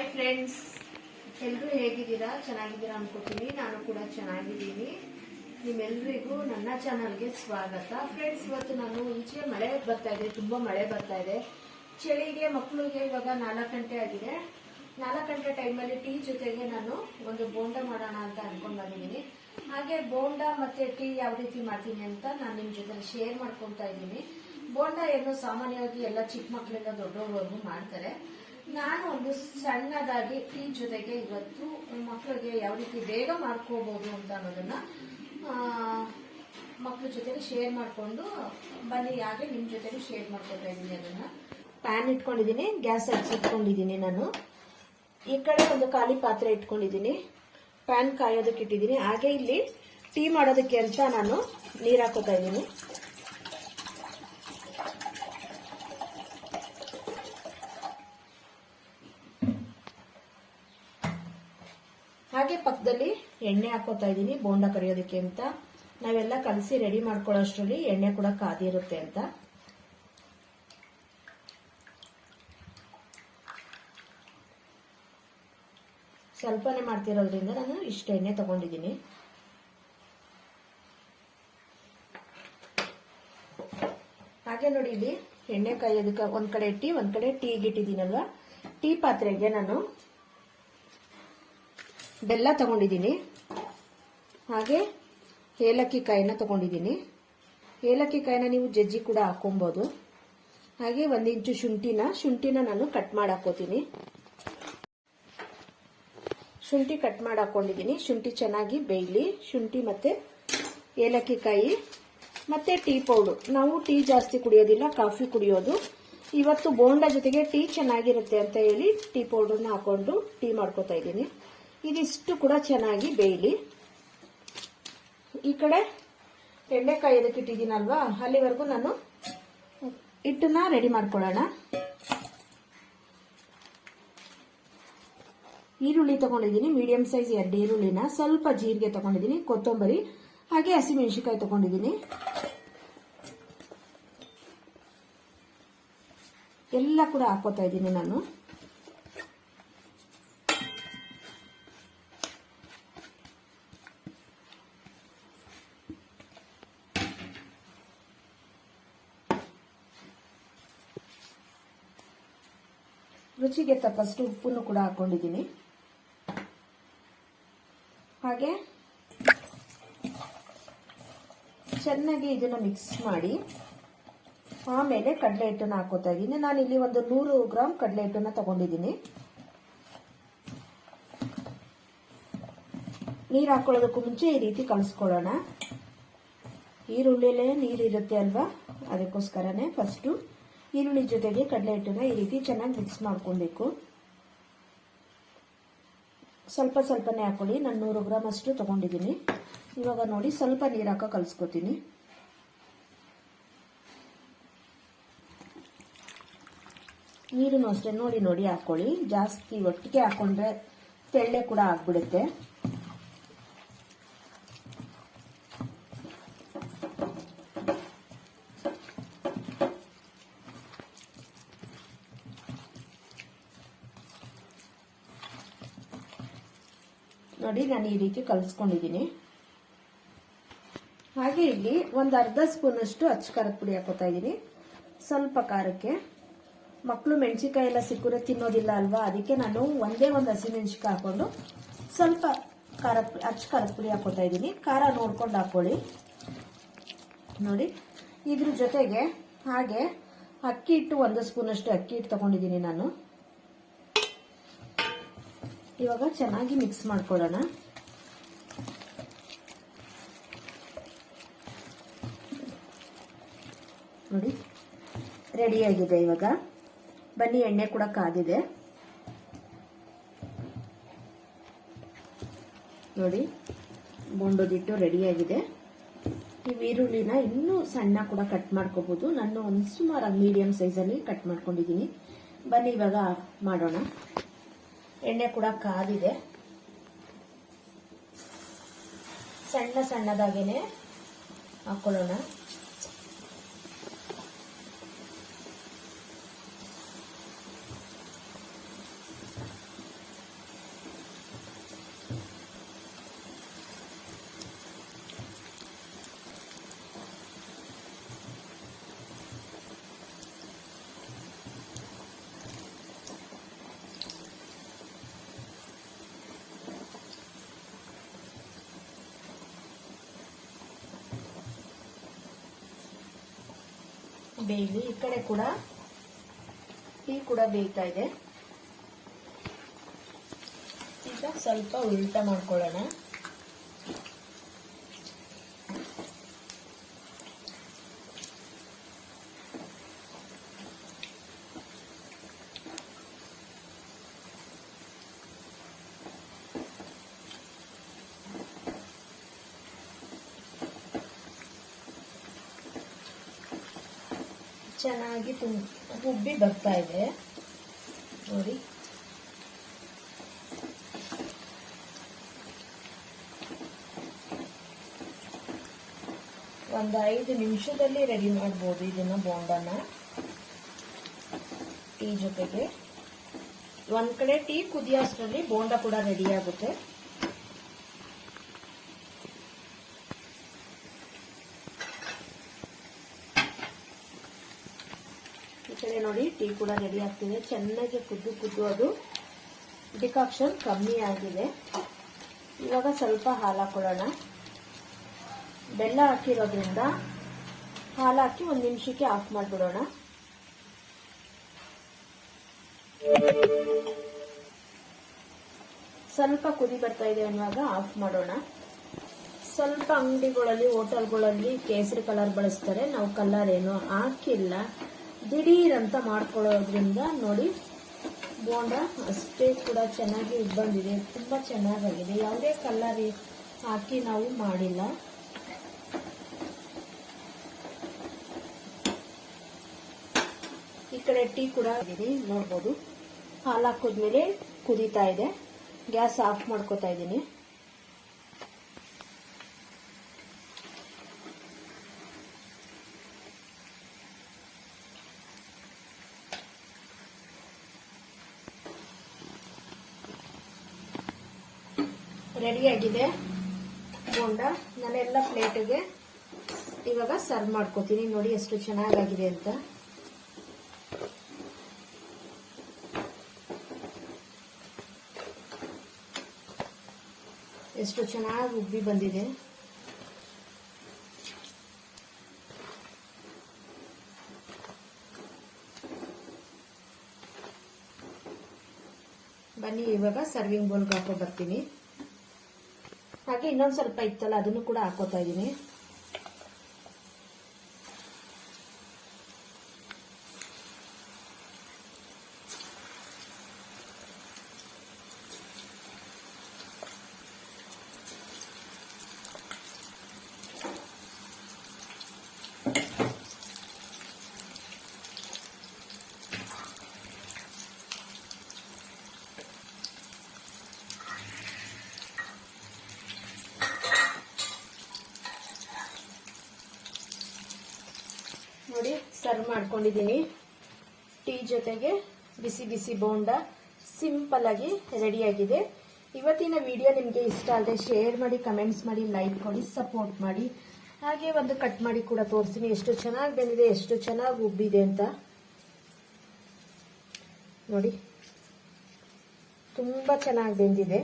Hi friends ಎಲ್ಲರೂ ಹೇಗಿದ್ದೀರಾ? ಚೆನ್ನಾಗಿದ್ದೀರಾ ಅನ್ಕೋತೀನಿ. ನಾನು ಕೂಡ ಚೆನ್ನಾಗಿದ್ದೀನಿ. ನಿಮ್ಮೆಲ್ಲರಿಗೂ ನನ್ನ ಚಾನಲ್ಗೆ ಸ್ವಾಗತ. ಫ್ರೆಂಡ್ಸ್ ಇವತ್ತು ನಾನು ಈಚೆ ಮಳೆ ಬರ್ತಾ ಇದೆ. ತುಂಬ ಮಳೆ ಬರ್ತಾ ಇದೆ. ಚಳಿಗೆ, ಮಕ್ಕಳಿಗೆ ಇವಾಗ ನಾಲ್ಕು ಗಂಟೆ ಆಗಿದೆ. ನಾಲ್ಕು ಗಂಟೆ ಟೈಮಲ್ಲಿ ಟೀ ಜೊತೆಗೆ ನಾನು ಒಂದು ಬೋಂಡ ಮಾಡೋಣ ಅಂತ ಅನ್ಕೊಂಡು ಬಂದಿದ್ದೀನಿ. ಹಾಗೆ ಬೋಂಡ ಮತ್ತೆ ಟೀ ಯಾವ ರೀತಿ ಮಾಡ್ತೀನಿ ಅಂತ ನಾನು ನಿಮ್ಮ ಜೊತೆ ಶೇರ್ ಮಾಡ್ಕೊತಾ ಇದ್ದೀನಿ. ಬೋಂಡ ಏನು ಸಾಮಾನ್ಯವಾಗಿ ಎಲ್ಲ ಚಿಕ್ಕ ಮಕ್ಕಳಿಂದ ದೊಡ್ಡವರವರೆಗೂ ಮಾಡ್ತಾರೆ. ನಾನು ಒಂದು ಸಣ್ಣದಾಗಿ ಟೀ ಜೊತೆಗೆ ಇವತ್ತು ಮಕ್ಕಳಿಗೆ ಯಾವ ರೀತಿ ಬೇಗ ಮಾಡ್ಕೋಬಹುದು ಅಂತ ಅನ್ನೋದನ್ನ ಮಕ್ಕಳ ಜೊತೆಗೆ ಶೇರ್ ಮಾಡಿಕೊಂಡು ಬನ್ನಿ, ಹಾಗೆ ನಿಮ್ ಜೊತೆಗೆ ಶೇರ್ ಮಾಡ್ಕೊತಾ ಇದ್ದೀನಿ ಅದನ್ನ. ಪ್ಯಾನ್ ಇಟ್ಕೊಂಡಿದ್ದೀನಿ ಗ್ಯಾಸ್ ಹಚ್ಚಿಟ್ಕೊಂಡಿದ್ದೀನಿ ನಾನು. ಈ ಕಡೆ ಒಂದು ಖಾಲಿ ಪಾತ್ರೆ ಇಟ್ಕೊಂಡಿದ್ದೀನಿ. ಪ್ಯಾನ್ ಕಾಯೋದಕ್ಕೆ ಇಟ್ಟಿದ್ದೀನಿ. ಹಾಗೆ ಇಲ್ಲಿ ಟೀ ಮಾಡೋದಕ್ಕೆ ಅಂತ ನಾನು ನೀರು ಹಾಕೋತಾ ಇದ್ದೀನಿ ಹಾಗೆ ಪಕ್ಕದಲ್ಲಿ ಎಣ್ಣೆ ಹಾಕೋತಾ ಇದ್ದೀನಿ, ಬೋಂಡ ಕರಿಯೋದಕ್ಕೆ ಅಂತ. ನಾವೆಲ್ಲ ಕಲಸಿ ರೆಡಿ ಮಾಡ್ಕೊಳ್ಳೋಷ್ಟರಲ್ಲಿ ಎಣ್ಣೆ ಕೂಡ ಕಾದಿರುತ್ತೆ ಅಂತ. ಸ್ವಲ್ಪನೇ ಮಾಡ್ತಿರೋದ್ರಿಂದ ನಾನು ಇಷ್ಟು ಎಣ್ಣೆ ತಗೊಂಡಿದ್ದೀನಿ. ಹಾಗೆ ನೋಡಿ ಇಲ್ಲಿ ಎಣ್ಣೆ ಕಾಯೋದಕ್ಕೆ ಒಂದ್ ಕಡೆ ಟೀ, ಒಂದ್ ಕಡೆ ಇಟ್ಟಿದ್ದೀನಲ್ವಾ ಟೀ ಪಾತ್ರೆಗೆ ನಾನು ಬೆಲ್ಲ ತಗೊಂಡಿದ್ದೀನಿ. ಹಾಗೆ ಏಲಕ್ಕಿ ಕಾಯಿನ ತಗೊಂಡಿದ್ದೀನಿ. ಏಲಕ್ಕಿ ಕಾಯಿನ ನೀವು ಜಜ್ಜಿ ಕೂಡ ಹಾಕೊಬಹುದು ಹಾಗೆ ಒಂದಿಂಚು ಶುಂಠಿನ ಶುಂಠಿನ ನಾನು ಕಟ್ ಮಾಡಿ ಹಾಕೋತೀನಿ ಶುಂಠಿ ಕಟ್ ಮಾಡಿ ಹಾಕೊಂಡಿದ್ದೀನಿ ಶುಂಠಿ ಚೆನ್ನಾಗಿ ಬೇಯಲಿ. ಶುಂಠಿ ಮತ್ತೆ ಏಲಕ್ಕಿ ಕಾಯಿ ಮತ್ತೆ ಟೀ ಪೌಡರ್. ನಾವು ಟೀ ಜಾಸ್ತಿ ಕುಡಿಯೋದಿಲ್ಲ, ಕಾಫಿ ಕುಡಿಯೋದು. ಇವತ್ತು ಬೋಂಡ ಜೊತೆಗೆ ಟೀ ಚೆನ್ನಾಗಿರುತ್ತೆ ಅಂತ ಹೇಳಿ ಟೀ ಪೌಡರ್ನ ಹಾಕೊಂಡು ಟೀ ಮಾಡ್ಕೋತಾ ಇದ್ದೀನಿ. ಇದಿಷ್ಟು ಕೂಡ ಚೆನ್ನಾಗಿ ಬೇಯಲಿ. ಈ ಕಡೆ ಎಣ್ಣೆಕಾಯಿ ಎದಕ್ಕೆ ಇಟ್ಟಿದ್ದೀನಲ್ವಾ, ಅಲ್ಲಿವರೆಗೂ ನಾನು ಹಿಟ್ಟನ್ನ ರೆಡಿ ಮಾಡ್ಕೊಳ್ಳೋಣ. ಈರುಳ್ಳಿ ತಗೊಂಡಿದ್ದೀನಿ ಮೀಡಿಯಂ ಸೈಜ್ ಎರಡು ಈರುಳ್ಳಿನ, ಸ್ವಲ್ಪ ಜೀರಿಗೆ ತಗೊಂಡಿದ್ದೀನಿ, ಕೊತ್ತಂಬರಿ, ಹಾಗೆ ಹಸಿಮೆಣಸಿಕಾಯಿ ತಗೊಂಡಿದ್ದೀನಿ. ಎಲ್ಲ ಕೂಡ ಹಾಕೋತಾ ಇದ್ದೀನಿ ನಾನು. ರುಚಿಗೆ ತಕ್ಕಷ್ಟು ಉಪ್ಪನ್ನು ಕೂಡ ಹಾಕೊಂಡಿದ್ದೀನಿ. ಹಾಗೆ ಚೆನ್ನಾಗಿ ಇದನ್ನ ಮಿಕ್ಸ್ ಮಾಡಿ, ಆಮೇಲೆ ಕಡಲೆ ಹಿಟ್ಟನ್ನು ಹಾಕೋತಾ ಇದ್ದೀನಿ. ನಾನು ಇಲ್ಲಿ ಒಂದು ನೂರು ಗ್ರಾಮ್ ಕಡಲೆ ಹಿಟ್ಟನ್ನು ತಗೊಂಡಿದ್ದೀನಿ. ನೀರು ಹಾಕೊಳ್ಳೋದಕ್ಕೂ ಮುಂಚೆ ಈ ರೀತಿ ಕಲಿಸ್ಕೊಳ್ಳೋಣ. ಈರುಳ್ಳಿಲೇ ನೀರಿರುತ್ತೆ ಅಲ್ವಾ? ಅದಕ್ಕೋಸ್ಕರನೇ ಫಸ್ಟು ಈರುಳ್ಳಿ ಜೊತೆಗೆ ಕಡಲೆ ಹಿಟ್ಟನ್ನ ಈ ರೀತಿ ಚೆನ್ನಾಗಿ ಮಿಕ್ಸ್ ಮಾಡ್ಕೊಬೇಕು. ಸ್ವಲ್ಪ ಸ್ವಲ್ಪನೇ ಹಾಕೊಳ್ಳಿ. ನಾನು ನೂರು ಗ್ರಾಮ್ ಅಷ್ಟು ತಗೊಂಡಿದ್ದೀನಿ. ಇವಾಗ ನೋಡಿ ಸ್ವಲ್ಪ ನೀರು ಹಾಕೋ ಕಲಿಸ್ಕೊತೀನಿ. ನೀರನ್ನು ಅಷ್ಟೇ ನೋಡಿ ನೋಡಿ ಹಾಕೊಳ್ಳಿ. ಜಾಸ್ತಿ ಒಟ್ಟಿಗೆ ಹಾಕೊಂಡ್ರೆ ತೆಳ್ಳೆ ಕೂಡ ಆಗ್ಬಿಡುತ್ತೆ. ನೋಡಿ, ನಾನು ಈ ರೀತಿ ಕಲಿಸ್ಕೊಂಡಿದ್ದೀನಿ. ಹಾಗೆ ಇಲ್ಲಿ ಒಂದು ಅರ್ಧ ಸ್ಪೂನ್ ಅಷ್ಟು ಅಚ್ಚ ಖಾರದ ಪುಡಿ ಹಾಕೋತಾ ಇದ್ದೀನಿ. ಸ್ವಲ್ಪ ಖಾರಕ್ಕೆ. ಮಕ್ಕಳು ಮೆಣಸಿಕಾಯಿ ಎಲ್ಲ ಸಿಕ್ಕರೆ ತಿನ್ನೋದಿಲ್ಲ ಅಲ್ವಾ? ಅದಕ್ಕೆ ನಾನು ಒಂದೇ ಒಂದು ಹಸಿಮೆಣಸಿಕಾಯಿ ಹಾಕೊಂಡು ಸ್ವಲ್ಪ ಖಾರ ಅಚ್ಚು ಖಾರದ ಪುಡಿ ಹಾಕೋತಾ ಇದ್ದೀನಿ. ಖಾರ ನೋಡ್ಕೊಂಡು ಹಾಕೊಳ್ಳಿ. ನೋಡಿ, ಇದ್ರ ಜೊತೆಗೆ ಹಾಗೆ ಅಕ್ಕಿ ಹಿಟ್ಟು ಒಂದು ಸ್ಪೂನ್ ಅಷ್ಟು ಅಕ್ಕಿ ಹಿಟ್ಟು ತಗೊಂಡಿದ್ದೀನಿ ನಾನು. ಇವಾಗ ಚೆನ್ನಾಗಿ ಮಿಕ್ಸ್ ಮಾಡ್ಕೊಳ್ಳೋಣ. ನೋಡಿ ರೆಡಿಯಾಗಿದೆ ಇವಾಗ. ಬನ್ನಿ, ಎಣ್ಣೆ ಕೂಡ ಕಾದಿದೆ. ನೋಡಿ, ಬೋಂಡೋದಿಟ್ಟು ರೆಡಿಯಾಗಿದೆ ಈ ಈರುಳ್ಳಿನ ಇನ್ನೂ ಸಣ್ಣ ಕೂಡ ಕಟ್ ಮಾಡ್ಕೋಬಹುದು ನಾನು ಒಂದು ಸುಮಾರು ಮೀಡಿಯಂ ಸೈಜಲ್ಲಿ ಕಟ್ ಮಾಡ್ಕೊಂಡಿದ್ದೀನಿ. ಬನ್ನಿ, ಇವಾಗ ಮಾಡೋಣ. ಎಣ್ಣೆ ಕೂಡ ಕಾದಿದೆ. ಸಣ್ಣ ಸಣ್ಣದಾಗೇನೆ ಹಾಕೊಳ್ಳೋಣ. ಬೇಯಲಿ ಈ ಕಡೆ ಕೂಡ ಟೀ ಕೂಡ ಬೇಯ್ತಾ ಇದೆ. ಈಗ ಸ್ವಲ್ಪ ಉಲ್ಟಾ ಮಾಡ್ಕೊಳ್ಳೋಣ. ಚೆನ್ನಾಗಿ ತುಂಬಿ ಬರ್ತಾ ಇದೆ. ನೋಡಿ. ಒಂದು ಐದು ನಿಮಿಷದಲ್ಲಿ ರೆಡಿ ಮಾಡ್ಬೋದು ಇದನ್ನ ಬೋಂಡನ ಟೀ ಜೊತೆಗೆ. ಒಂದ್ ಕಡೆ ಟೀ ಕುದಿಯೋಷ್ಟರಲ್ಲಿ ಬೋಂಡ ಕೂಡ ರೆಡಿ ಆಗುತ್ತೆ ಈ ಕಡೆ ನೋಡಿ, ಟೀ ಕೂಡ ರೆಡಿ ಆಗ್ತಿದೆ. ಚೆನ್ನಾಗಿ ಕುದ್ದು ಕುದ್ದು ಅದು. ಡಿಕಾಕ್ಷನ್ ಕಮ್ಮಿ ಆಗಿದೆ. ಇವಾಗ ಸ್ವಲ್ಪ ಹಾಲು ಹಾಕೊಳ್ಳೋಣ. ಬೆಲ್ಲ ಹಾಕಿರೋದ್ರಿಂದ ಹಾಲು ಹಾಕಿ ಒಂದು ನಿಮಿಷಕ್ಕೆ ಆಫ್ ಮಾಡಿಬಿಡೋಣ. ಸ್ವಲ್ಪ ಕುದಿ ಬರ್ತಾ ಇದೆ ಅನ್ನುವಾಗ ಆಫ್ ಮಾಡೋಣ. ಸ್ವಲ್ಪ ಅಂಗಡಿಗಳಲ್ಲಿ, ಹೋಟೆಲ್ಗಳಲ್ಲಿ ಕೇಸರಿ ಕಲರ್ ಬಳಸ್ತಾರೆ. ನಾವು ಕಲರ್ ಏನು ಹಾಕಿಲ್ಲ. ದಿಢೀರ್ ಮಾಡ್ಕೊಳ್ಳೋದ್ರಿಂದ ನೋಡಿ, ಬೋಂಡ ಅಷ್ಟೇ ಕೂಡ ಚೆನ್ನಾಗಿ ಬಂದಿದೆ ತುಂಬ ಚೆನ್ನಾಗಾಗಿದೆ. ಯಾವುದೇ ಕಲರ್ ಹಾಕಿ ನಾವು ಮಾಡಿಲ್ಲ. ಈ ಕಡೆ ಟೀ ಕೂಡ ಇದೆ ನೋಡ್ಬೋದು. ಹಾಲು ಹಾಕಿದ್ಮೇಲೆ ಕುದೀತಾ ಇದೆ. ಗ್ಯಾಸ್ ಆಫ್ ಮಾಡ್ಕೋತಾ ಇದ್ದೀನಿ. ರೆಡಿಯಾಗಿದೆ. ಬೋಂಡ ನಾನೆಲ್ಲ ಪ್ಲೇಟಿಗೆ ಇವಾಗ ಸರ್ವ್ ಮಾಡ್ಕೋತೀನಿ. ನೋಡಿ ಎಷ್ಟು ಚೆನ್ನಾಗಾಗಿದೆ ಅಂತ. ಎಷ್ಟು ಚೆನ್ನಾಗಿ ಉಬ್ಬಿ ಬಂದಿದೆ. ಬನ್ನಿ, ಇವಾಗ ಸರ್ವಿಂಗ್ ಬೋಲ್ಗೆ ಹಾಕೋ ಬರ್ತೀನಿ. ಹಾಗೆ ಇನ್ನೊಂದು ಸ್ವಲ್ಪ ಇತ್ತಲ್ಲ ಅದನ್ನು ಕೂಡ ಹಾಕೋತಾ ಇದ್ದೀನಿ. ನೋಡಿ ಸರ್ವ್ ಮಾಡ್ಕೊಂಡಿದ್ದೀನಿ. ಟೀ ಜೊತೆಗೆ ಬಿಸಿ ಬಿಸಿ ಬೋಂಡ ಸಿಂಪಲ್ ಆಗಿ ರೆಡಿಯಾಗಿದೆ ಇವತ್ತಿನ ವಿಡಿಯೋ ನಿಮಗೆ ಇಷ್ಟ ಆದರೆ ಶೇರ್ ಮಾಡಿ ಕಮೆಂಟ್ಸ್ ಮಾಡಿ ಲೈಕ್ ಕೊಡಿ ಸಪೋರ್ಟ್ ಮಾಡಿ. ಹಾಗೆ ಒಂದು ಕಟ್ ಮಾಡಿ ಕೂಡ ತೋರಿಸ್ತೀನಿ. ಎಷ್ಟು ಚೆನ್ನಾಗಿ ಬಂದಿದೆ, ಎಷ್ಟು ಚೆನ್ನಾಗಿ ಉಬ್ಬಿದೆ ಅಂತ. ನೋಡಿ, ತುಂಬ ಚೆನ್ನಾಗಿ ಬೆಂದಿದೆ.